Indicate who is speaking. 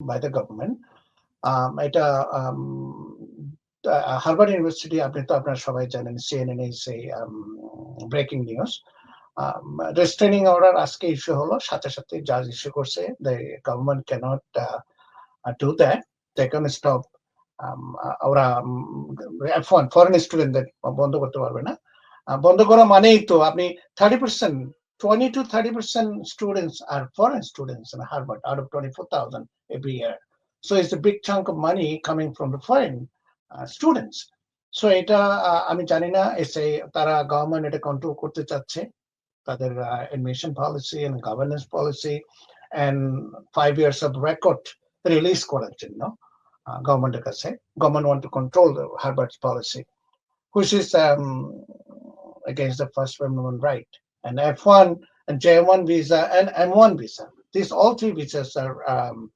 Speaker 1: by the government. Um, এটা Harvard University আপনি তো আপনারা সবাই জানেন সিএনএন এ সেই ব্রেকিং নিউজ রেস্ট্রেনিং অর্ডার আজকে ইস্যু হলো সাথে সাথে জাজ ইস্যু করছে the government cannot do that they can stop ওরা ফরেন স্টুডেন্টদের বন্ধ করতে পারবে না। বন্ধ করা মানেই তো আপনি thirty percent 20 to 30 percent students are foreign students in Harvard out of 24,000 every year. So it's a big chunk of money coming from the foreign uh, students. So এটা আহ, আমি জানি না এসে তারা গভর্নমেন্ট এটা কন্ট্রোল করতে চাচ্ছে তাদের admission policy and governance policy and five years of record release করার জন্য গভর্নমেন্টের কাছে government want to control Herbert policy which is um, against the First Amendment And F1 and J1 visa and M1 visa. These all three visas are um,